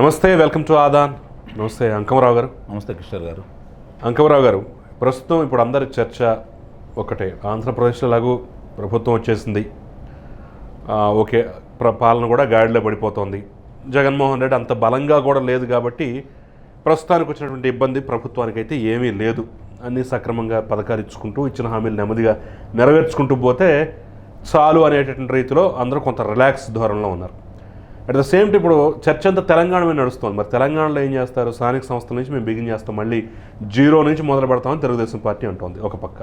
నమస్తే welcome to Aadan. నమస్తే అంకమరావు గారు. నమస్తే కిషోర్ గారు. అంకమరావు గారు ప్రస్తుతం ఇప్పుడు అందరి చర్చ ఒకటే. ఆంధ్రప్రదేశ్లో లాగు ప్రభుత్వం వచ్చేసింది. ఓకే ప్ర పాలన కూడా గాడిలో పడిపోతోంది. జగన్మోహన్ రెడ్డి అంత బలంగా కూడా లేదు కాబట్టి ప్రస్తుతానికి వచ్చినటువంటి ఇబ్బంది ప్రభుత్వానికి అయితే ఏమీ లేదు. అన్నీ సక్రమంగా పథకాలు ఇచ్చుకుంటూ ఇచ్చిన హామీలు నెమ్మదిగా నెరవేర్చుకుంటూ పోతే చాలు అనేటటువంటి రీతిలో అందరూ కొంత రిలాక్స్ ధోరణిలో ఉన్నారు. అట్ ద సేమ్ టైం ఇప్పుడు చర్చ అంతా తెలంగాణ మీద నడుస్తుంది. మరి తెలంగాణలో ఏం చేస్తారు? స్థానిక సంస్థల నుంచి మేము బిగిన్ చేస్తాం. మళ్ళీ జీరో నుంచి మొదలు పెడతామని తెలుగుదేశం పార్టీ అంటుంది ఒక పక్క.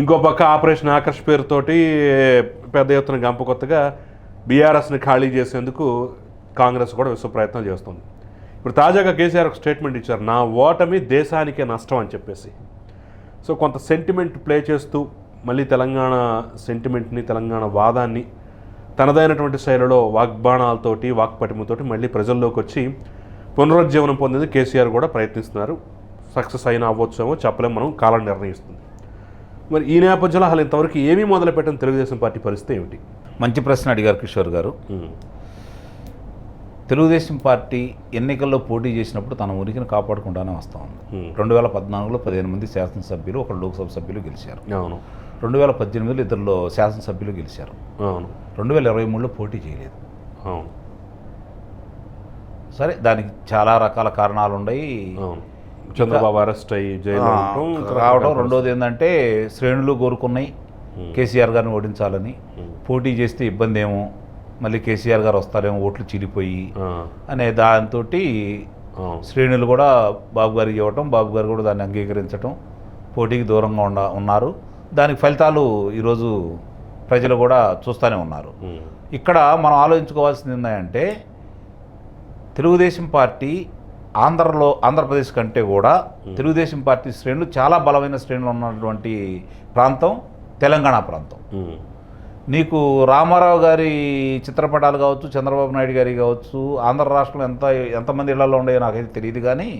ఇంకో పక్క ఆపరేషన్ ఆకర్ష్ పేరుతోటి పెద్ద ఎత్తున గంప కొత్తగా బీఆర్ఎస్ని ఖాళీ చేసేందుకు కాంగ్రెస్ కూడా విశ్వ ప్రయత్నం చేస్తుంది. ఇప్పుడు తాజాగా కేసీఆర్ ఒక స్టేట్మెంట్ ఇచ్చారు. నా ఓటమి దేశానికే నష్టం అని చెప్పేసి. సో కొంత సెంటిమెంట్ ప్లే చేస్తూ మళ్ళీ తెలంగాణ సెంటిమెంట్ని తెలంగాణ వాదాన్ని తనదైనటువంటి శైలిలో వాగ్బాణాలతోటి వాక్పటిమతోటి మళ్ళీ ప్రజల్లోకి వచ్చి పునరుజ్జీవనం పొందేది కేసీఆర్ కూడా ప్రయత్నిస్తున్నారు. సక్సెస్ అయినా అవ్వచ్చేమో చెప్పలేం మనం కాలం నిర్ణయిస్తుంది. మరి ఈ నేపథ్యంలో అసలు ఇంతవరకు ఏమీ మొదలుపెట్టిన తెలుగుదేశం పార్టీ పరిస్థితి ఏమిటి? మంచి ప్రశ్న అడిగారు కిషోర్ గారు. తెలుగుదేశం పార్టీ ఎన్నికల్లో పోటీ చేసినప్పుడు తన ఉనికిని కాపాడుకుంటానే వస్తా ఉంది. రెండు వేల పద్నాలుగులో పదిహేను మంది శాసనసభ్యులు ఒక లోక్సభ సభ్యులు గెలిచారు. అవును. రెండు వేల పద్దెనిమిదిలో ఇద్దరులో శాసనసభ్యులు గెలిచారు. అవును. రెండు వేల ఇరవై మూడులో పోటీ చేయలేదు. అవును. సరే దానికి చాలా రకాల కారణాలు ఉన్నాయి చంద్రబాబు అరెస్ట్ అయ్యి జైలు రావడం రెండోది ఏంటంటే శ్రేణులు కోరుకున్నాయి. కేసీఆర్ గారిని ఓడించాలని. పోటీ చేస్తే ఇబ్బంది ఏమో. మళ్ళీ కేసీఆర్ గారు వస్తారేమో ఓట్లు చీలిపోయి ఆ, అనే దాంతో శ్రేణులు కూడా బాబు గారికి ఇవ్వటం బాబు గారు కూడా దాన్ని అంగీకరించటం పోటీకి దూరంగా ఉండ ఉన్నారు. దానికి ఫలితాలు ఈరోజు ప్రజలు కూడా చూస్తూనే ఉన్నారు. ఇక్కడ మనం ఆలోచించుకోవాల్సింది ఏంటంటే తెలుగుదేశం పార్టీ ఆంధ్రలో ఆంధ్రప్రదేశ్ కంటే కూడా తెలుగుదేశం పార్టీ శ్రేణులు చాలా బలమైన శ్రేణులు ఉన్నటువంటి ప్రాంతం తెలంగాణ ప్రాంతం. నీకు రామారావు గారి చిత్రపటాలు కావచ్చు చంద్రబాబు నాయుడు గారి కావచ్చు ఆంధ్ర రాష్ట్రంలో ఎంత ఎంతమంది ఇళ్ళలో ఉండేవో నాకైతే తెలియదు కానీ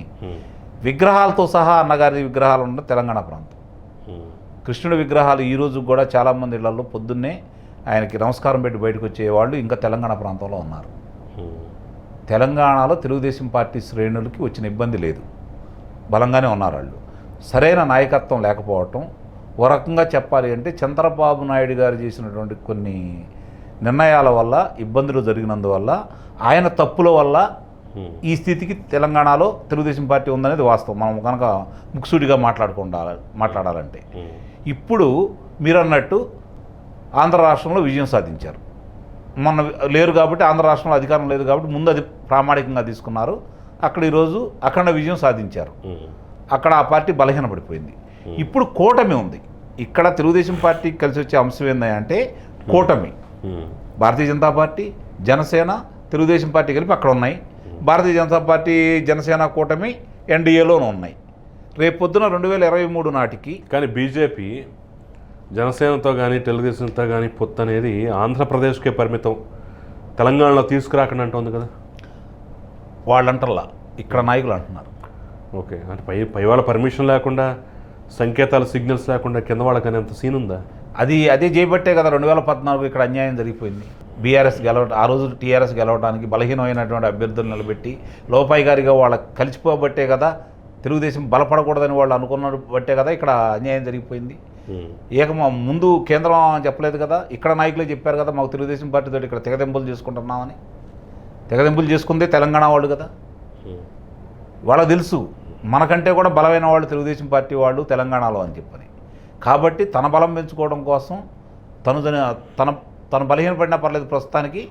విగ్రహాలతో సహా అన్నగారి విగ్రహాలు ఉన్న తెలంగాణ ప్రాంతం. కృష్ణుడి విగ్రహాలు ఈ రోజు కూడా చాలామంది ఇళ్ళలో పొద్దున్నే ఆయనకి నమస్కారం పెట్టి బయటకు వచ్చేవాళ్ళు ఇంకా తెలంగాణ ప్రాంతంలో ఉన్నారు. తెలంగాణలో తెలుగుదేశం పార్టీ శ్రేణులకి వచ్చిన ఇబ్బంది లేదు. బలంగానే ఉన్నారు వాళ్ళు. సరైన నాయకత్వం లేకపోవటం ఓ రకంగా చెప్పాలి అంటే చంద్రబాబు నాయుడు గారు చేసినటువంటి కొన్ని నిర్ణయాల వల్ల ఇబ్బందులు జరిగినందువల్ల ఆయన తప్పుల వల్ల ఈ స్థితికి తెలంగాణలో తెలుగుదేశం పార్టీ ఉందనేది వాస్తవం. మనం కనుక ముక్సుడిగా మాట్లాడుకుంటా మాట్లాడాలంటే. ఇప్పుడు మీరు అన్నట్టు ఆంధ్ర రాష్ట్రంలో విజయం సాధించారు. మొన్న లేరు కాబట్టి ఆంధ్ర రాష్ట్రంలో అధికారం లేదు కాబట్టి ముందు అది ప్రామాణికంగా తీసుకున్నారు. అక్కడ ఈరోజు అఖండ విజయం సాధించారు. అక్కడ ఆ పార్టీ బలహీనపడిపోయింది. ఇప్పుడు కూటమి ఉంది. ఇక్కడ తెలుగుదేశం పార్టీ కలిసి వచ్చే అంశం ఏంటంటే కూటమి. భారతీయ జనతా పార్టీ జనసేన తెలుగుదేశం పార్టీ కలిపి అక్కడ ఉన్నాయి. భారతీయ జనతా పార్టీ జనసేన కూటమి ఎన్డీఏలోనూ ఉన్నాయి. రేపు పొద్దున రెండు వేల ఇరవై మూడు నాటికి కానీ బీజేపీ జనసేనతో కానీ తెలుగుదేశంతో కానీ పొత్తు అనేది ఆంధ్రప్రదేశ్కే పరిమితం. తెలంగాణలో తీసుకురాకండి అంటోంది కదా. వాళ్ళంటల్లా. ఇక్కడ నాయకులు అంటున్నారు. ఓకే. అంటే పై పై వాళ్ళ పర్మిషన్ లేకుండా సంకేతాలు సిగ్నల్స్ లేకుండా కింద వాళ్ళకని అంత సీన్ ఉందా? అది అదే చేయబట్టే కదా రెండు వేల పద్నాలుగు ఇక్కడ అన్యాయం జరిగిపోయింది. బీఆర్ఎస్ గెలవ ఆ రోజు టీఆర్ఎస్ గెలవడానికి బలహీనమైనటువంటి అభ్యర్థులు నిలబెట్టి లోపాయి గారిగా వాళ్ళకి కలిసిపోబట్టే కదా తెలుగుదేశం బలపడకూడదని వాళ్ళు అనుకున్న బట్టే కదా ఇక్కడ అన్యాయం జరిగిపోయింది. ఉమ్, ఏకమా ముందు కేంద్రం చెప్పలేదు కదా ఇక్కడ నాయకులే చెప్పారు కదా మాకు తెలుగుదేశం పార్టీతో ఇక్కడ తెగదెంపులు చేసుకుంటున్నామని. తెగదెంపులు చేసుకుందే తెలంగాణ వాళ్ళు కదా. ఉమ్, వాళ్ళకి తెలుసు మనకంటే కూడా బలమైన వాళ్ళు తెలుగుదేశం పార్టీ వాళ్ళు తెలంగాణలో అని చెప్పని. కాబట్టి తన బలం పెంచుకోవడం కోసం తను తన- తన తను బలహీనపడినా పర్లేదు ప్రస్తుతానికి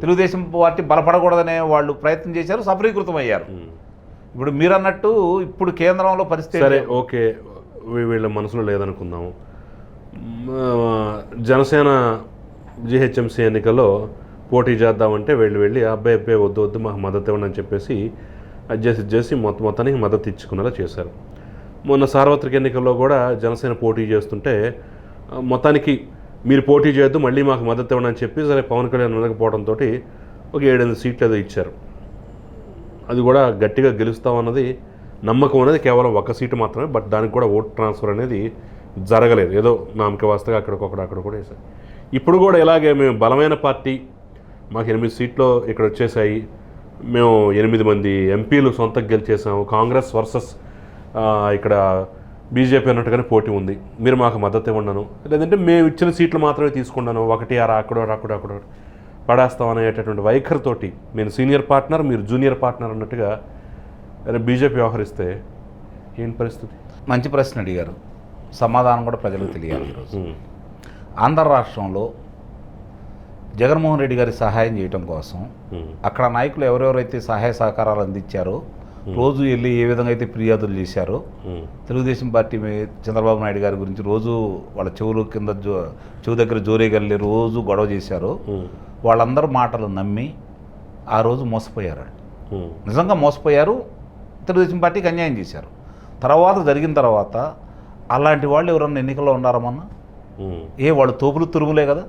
తెలుగుదేశం పార్టీ బలపడకూడదనే వాళ్ళు ప్రయత్నం చేశారు సఫలీకృతం అయ్యారు. ఇప్పుడు మీరు అన్నట్టు ఇప్పుడు కేంద్రంలో పరిస్థితి సరే ఓకే. వీళ్ళ మనసులో లేదనుకుందాము జనసేన జిహెచ్ఎంసీ ఎన్నికల్లో పోటీ చేద్దామంటే వెళ్ళి వెళ్ళి అబ్బాయి అబ్బాయి వద్దు వద్దు మాకు మద్దతు ఇవ్వండి అని చెప్పేసి అది చేసి చేసి మొత్తం మొత్తానికి మద్దతు ఇచ్చుకునేలా చేశారు. మొన్న సార్వత్రిక ఎన్నికల్లో కూడా జనసేన పోటీ చేస్తుంటే మొత్తానికి మీరు పోటీ చేయొద్దు మళ్ళీ మాకు మద్దతు ఇవ్వండి అని చెప్పి సరే పవన్ కళ్యాణ్ వెనకపోవడంతో ఒక ఏడెనిమిది సీట్లు ఏదో ఇచ్చారు. అది కూడా గట్టిగా గెలుస్తామన్నది నమ్మకం అనేది కేవలం ఒక సీటు మాత్రమే బట్ దానికి కూడా ఓట్ ట్రాన్స్ఫర్ అనేది జరగలేదు. ఏదో నామక వాస్తగా అక్కడికొక్కడ అక్కడ కూడా వేశారు. ఇప్పుడు కూడా ఇలాగే మేము బలమైన పార్టీ మాకు ఎనిమిది సీట్లు ఇక్కడ వచ్చేసాయి మేము ఎనిమిది మంది ఎంపీలు సొంతంగా గెలిచేసాము కాంగ్రెస్ వర్సెస్ ఇక్కడ బీజేపీ అన్నట్టుగానే పోటీ ఉంది. మీరు మాకు మద్దతు ఇవ్వన్నాను లేదంటే మేము ఇచ్చిన సీట్లు మాత్రమే తీసుకున్నాను ఒకటి అర అక్కడో అక్కడో అక్కడో పడేస్తాం అనేటటువంటి వైఖరితోటి నేను సీనియర్ పార్ట్నర్ మీరు జూనియర్ పార్ట్నర్ అన్నట్టుగా బీజేపీ వ్యవహరిస్తే ఏంటి పరిస్థితి? మంచి ప్రశ్న అడిగారు. సమాధానం కూడా ప్రజలకు తెలియాలి ఈరోజు. ఆంధ్ర రాష్ట్రంలో జగన్మోహన్ రెడ్డి గారి సహాయం చేయటం కోసం అక్కడ నాయకులు ఎవరెవరైతే సహాయ సహకారాలు అందించారో రోజు వెళ్ళి ఏ విధంగా అయితే ఫిర్యాదులు చేశారో తెలుగుదేశం పార్టీ మీ- చంద్రబాబు నాయుడు గారి గురించి రోజు వాళ్ళ చెవులు కింద జో చెవు దగ్గర జోరేగల్లి రోజు గొడవ చేశారో వాళ్ళందరూ మాటలు నమ్మి ఆ రోజు మోసపోయారు నిజంగా మోసపోయారు తెలుగుదేశం పార్టీకి అన్యాయం చేశారు. తర్వాత జరిగిన తర్వాత అలాంటి వాళ్ళు ఎవరన్నా ఎన్నికల్లో ఉన్నారమన్నా ఉమ్, ఏ వాళ్ళు తోపులు తురుములే కదా?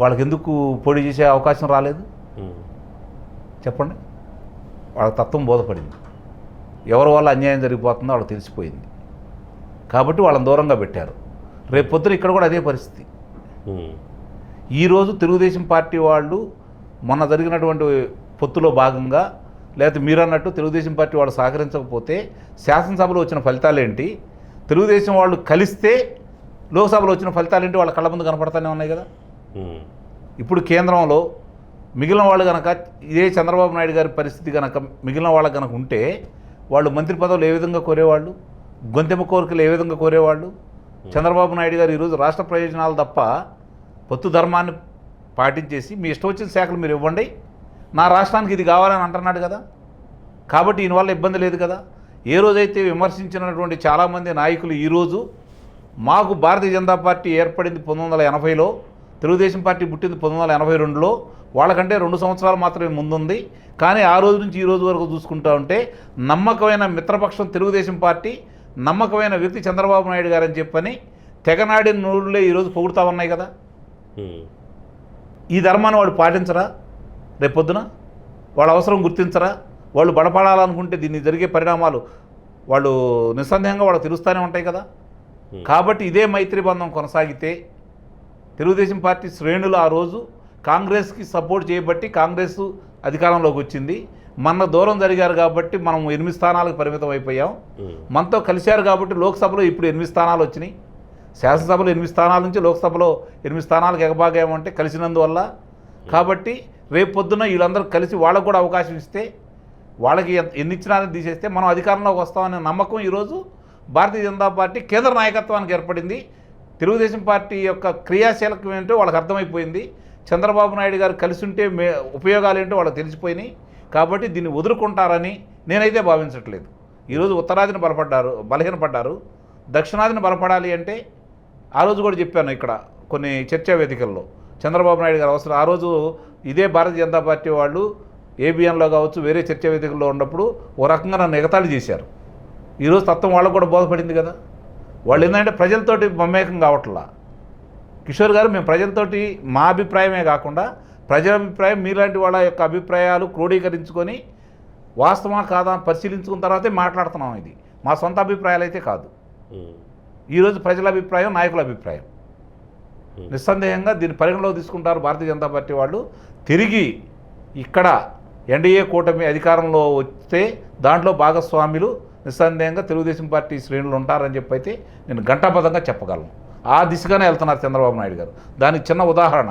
వాళ్ళకి ఎందుకు పోటీ చేసే అవకాశం రాలేదు? ఉమ్, చెప్పండి. వాళ్ళ తత్వం బోధపడింది. ఎవరి వల్ల అన్యాయం జరిగిపోతుందో వాళ్ళకి తెలిసిపోయింది. కాబట్టి వాళ్ళని దూరంగా పెట్టారు. రేపు పొద్దున ఇక్కడ కూడా అదే పరిస్థితి. ఉమ్, ఈరోజు తెలుగుదేశం పార్టీ వాళ్ళు మొన్న జరిగినటువంటి పొత్తులో భాగంగా లేకపోతే మీరు అన్నట్టు తెలుగుదేశం పార్టీ వాళ్ళు సహకరించకపోతే శాసనసభలో వచ్చిన ఫలితాలు ఏంటి తెలుగుదేశం వాళ్ళు కలిస్తే లోక్సభలో వచ్చిన ఫలితాలు ఏంటి వాళ్ళ కళ్ళ ముందు కనపడతానే ఉన్నాయి కదా. ఇప్పుడు కేంద్రంలో మిగిలిన వాళ్ళు కనుక ఇదే చంద్రబాబు నాయుడు గారి పరిస్థితి కనుక మిగిలిన వాళ్ళకి కనుక ఉంటే వాళ్ళు మంత్రి పదవులు ఏ విధంగా కోరేవాళ్ళు? గొంతెమ్మ కోరికలు ఏ విధంగా కోరేవాళ్ళు? చంద్రబాబు నాయుడు గారు ఈరోజు రాష్ట్ర ప్రయోజనాలు తప్ప పొత్తు ధర్మాన్ని పాటించేసి మీ ఇష్టం వచ్చిన శాఖలు మీరు ఇవ్వండి. నా రాష్ట్రానికి ఇది కావాలని అంటున్నాడు కదా. కాబట్టి ఈయన వల్ల ఇబ్బంది లేదు కదా. ఏ రోజైతే విమర్శించినటువంటి చాలామంది నాయకులు ఈరోజు మాకు భారతీయ జనతా పార్టీ ఏర్పడింది పంతొమ్మిది వందల ఎనభైలో తెలుగుదేశం పార్టీ పుట్టింది పంతొమ్మిది వందల ఎనభై రెండులో. వాళ్ళకంటే రెండు సంవత్సరాలు మాత్రమే ముందుంది. కానీ ఆ రోజు నుంచి ఈ రోజు వరకు చూసుకుంటా ఉంటే నమ్మకమైన మిత్రపక్షం తెలుగుదేశం పార్టీ నమ్మకమైన వ్యక్తి చంద్రబాబు నాయుడు గారని చెప్పని తెగనాడిన నోరులే ఈరోజు పొగుడుతా ఉన్నాయి కదా. ఈ ధర్మాన్ని వాడు పాటించరా? రేపొద్దున? వాళ్ళ అవసరం గుర్తించరా? వాళ్ళు బలపడాలనుకుంటే దీన్ని జరిగే పరిణామాలు వాళ్ళు నిస్సందేహంగా వాళ్ళు తెలుస్తూనే ఉంటాయి కదా. కాబట్టి ఇదే మైత్రి బంధం కొనసాగితే తెలుగుదేశం పార్టీ శ్రేణులు ఆ రోజు కాంగ్రెస్కి సపోర్ట్ చేయబట్టి కాంగ్రెస్ అధికారంలోకి వచ్చింది. మన దూరం జరిగారు కాబట్టి మనం ఎనిమిది స్థానాలకు పరిమితం అయిపోయాం. మనతో కలిశారు కాబట్టి లోక్సభలో ఇప్పుడు ఎనిమిది స్థానాలు వచ్చినాయి. శాసనసభలో ఎనిమిది స్థానాల నుంచి లోక్సభలో ఎనిమిది స్థానాలకు ఎగబాగామంటే కలిసినందువల్ల కాబట్టి రేపు పొద్దున వీళ్ళందరూ కలిసి వాళ్ళకు కూడా అవకాశం ఇస్తే వాళ్ళకి ఎన్ని ఇచ్చినా తీసేస్తే మనం అధికారంలోకి వస్తామనే నమ్మకం ఈరోజు భారతీయ జనతా పార్టీ కేంద్ర నాయకత్వానికి ఏర్పడింది. తెలుగుదేశం పార్టీ యొక్క క్రియాశీలకం ఏంటో వాళ్ళకి అర్థమైపోయింది. చంద్రబాబు నాయుడు గారు కలిసి ఉంటే మే ఉపయోగాలు ఏంటో వాళ్ళకి తెలిసిపోయినాయి. కాబట్టి దీన్ని వదులుకుంటారని నేనైతే భావించట్లేదు. ఈరోజు ఉత్తరాదిని బలపడ్డారు బలహీనపడ్డారు దక్షిణాదిని బలపడాలి అంటే ఆ రోజు కూడా చెప్పాను ఇక్కడ కొన్ని చర్చా వేదికల్లో. చంద్రబాబు నాయుడు గారు అవసరం. ఆ రోజు ఇదే భారతీయ జనతా పార్టీ వాళ్ళు ఏబిఎన్లో కావచ్చు వేరే చర్చా వేదికల్లో ఉన్నప్పుడు ఓ రకంగా నన్ను ఎగతాళి చేశారు. ఈరోజు తత్వం వాళ్ళకు కూడా బోధపడింది కదా. వాళ్ళు ఏంటంటే ప్రజలతోటి మమేకం కావట్లా. కిషోర్ గారు మేము ప్రజలతోటి మా అభిప్రాయమే కాకుండా ప్రజల అభిప్రాయం మీలాంటి వాళ్ళ యొక్క అభిప్రాయాలు క్రోడీకరించుకొని వాస్తవా కాదా పరిశీలించుకున్న తర్వాతే మాట్లాడుతున్నాం ఇది. మా సొంత అభిప్రాయాలు అయితే కాదు ఈరోజు ప్రజల అభిప్రాయం నాయకుల అభిప్రాయం. నిస్సందేహంగా దీన్ని పరిగణలోకి తీసుకుంటారు భారతీయ జనతా పార్టీ వాళ్ళు. తిరిగి ఇక్కడ ఎన్డీఏ కూటమి అధికారంలో వస్తే దాంట్లో భాగస్వాములు నిస్సందేహంగా తెలుగుదేశం పార్టీ శ్రేణులు ఉంటారని చెప్పి అయితే నేను ఘంటాబద్ధంగా చెప్పగలను. ఆ దిశగానే వెళ్తున్నారు చంద్రబాబు నాయుడు గారు. దానికి చిన్న ఉదాహరణ.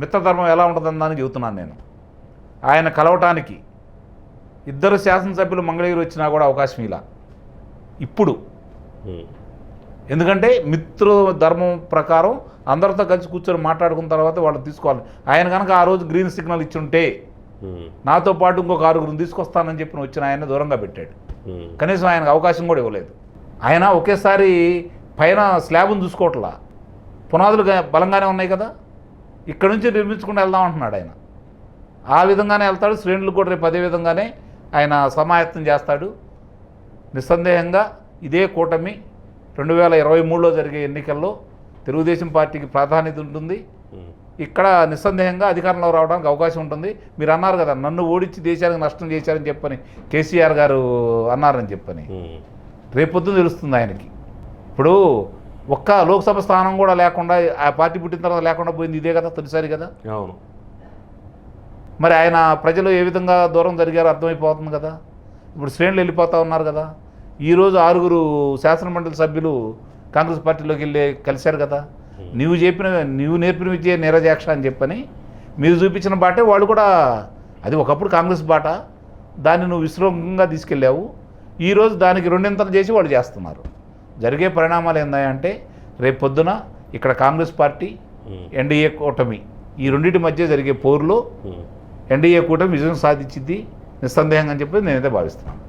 మిత్రధర్మం ఎలా ఉంటుందని చెబుతున్నాను నేను. ఆయన కలవటానికి ఇద్దరు శాసనసభ్యులు మంగళగిరి వచ్చినా కూడా అవకాశం ఇలా. ఇప్పుడు. ఎందుకంటే మిత్ర ధర్మం ప్రకారం అందరితో కలిసి కూర్చొని మాట్లాడుకున్న తర్వాత వాళ్ళు తీసుకోవాలి. ఆయన కనుక ఆ రోజు గ్రీన్ సిగ్నల్ ఇచ్చుంటే ఉమ్, నాతో పాటు ఇంకొక ఆరుగురిని తీసుకొస్తానని చెప్పిన వచ్చిన ఆయన దూరంగా పెట్టాడు. కనీసం ఆయనకు అవకాశం కూడా ఇవ్వలేదు. ఆయన ఒకేసారి పైన స్లాబ్ను చూసుకోవట్లా. పునాదులు బలంగానే ఉన్నాయి కదా? ఇక్కడ నుంచి నిర్మించుకుంటూ వెళ్దాం అంటున్నాడు ఆయన. ఆ విధంగానే వెళ్తాడు. శ్రేణులు కూడా రేపు అదే విధంగానే ఆయన సమాయత్తం చేస్తాడు. నిస్సందేహంగా ఇదే కూటమి రెండు వేల ఇరవై మూడులో జరిగే ఎన్నికల్లో తెలుగుదేశం పార్టీకి ప్రాధాన్యత ఉంటుంది. ఉమ్, ఇక్కడ నిస్సందేహంగా అధికారంలో రావడానికి అవకాశం ఉంటుంది. మీరు అన్నారు కదా నన్ను ఓడించి దేశానికి నష్టం చేశారని చెప్పని కేసీఆర్ గారు అన్నారని చెప్పని. ఉమ్, రేపొద్దున తెలుస్తుంది ఆయనకి. ఇప్పుడు ఒక్క లోక్సభ స్థానం కూడా లేకుండా ఆ పార్టీ పుట్టిన తర్వాత లేకుండా పోయింది ఇదే కదా తొలిసారి కదా? అవును. మరి ఆయన ప్రజలు ఏ విధంగా దూరం జరిగారో అర్థమైపోతుంది కదా. ఇప్పుడు శ్రేణులు వెళ్ళిపోతా ఉన్నారు కదా. ఈరోజు ఆరుగురు శాసనమండలి సభ్యులు కాంగ్రెస్ పార్టీలోకి వెళ్ళి కలిశారు కదా. నీవు చెప్పిన నీవు నేర్పిన విద్య నీరజాక్ష అని చెప్పని మీరు చూపించిన బాటే వాళ్ళు కూడా అది ఒకప్పుడు కాంగ్రెస్ బాట దాన్ని నువ్వు విశ్రమంగా తీసుకెళ్ళావు. ఈరోజు దానికి రెండింతలు చేసి వాళ్ళు చేస్తున్నారు. జరిగే పరిణామాలు ఏందంటే రేపు పొద్దున ఇక్కడ కాంగ్రెస్ పార్టీ ఎన్డీఏ కూటమి ఈ రెండింటి మధ్య జరిగే పోరులో. ఎన్డీఏ కూటమి విజయం సాధించింది నిస్సందేహంగా అని చెప్పి నేనైతే భావిస్తున్నాను.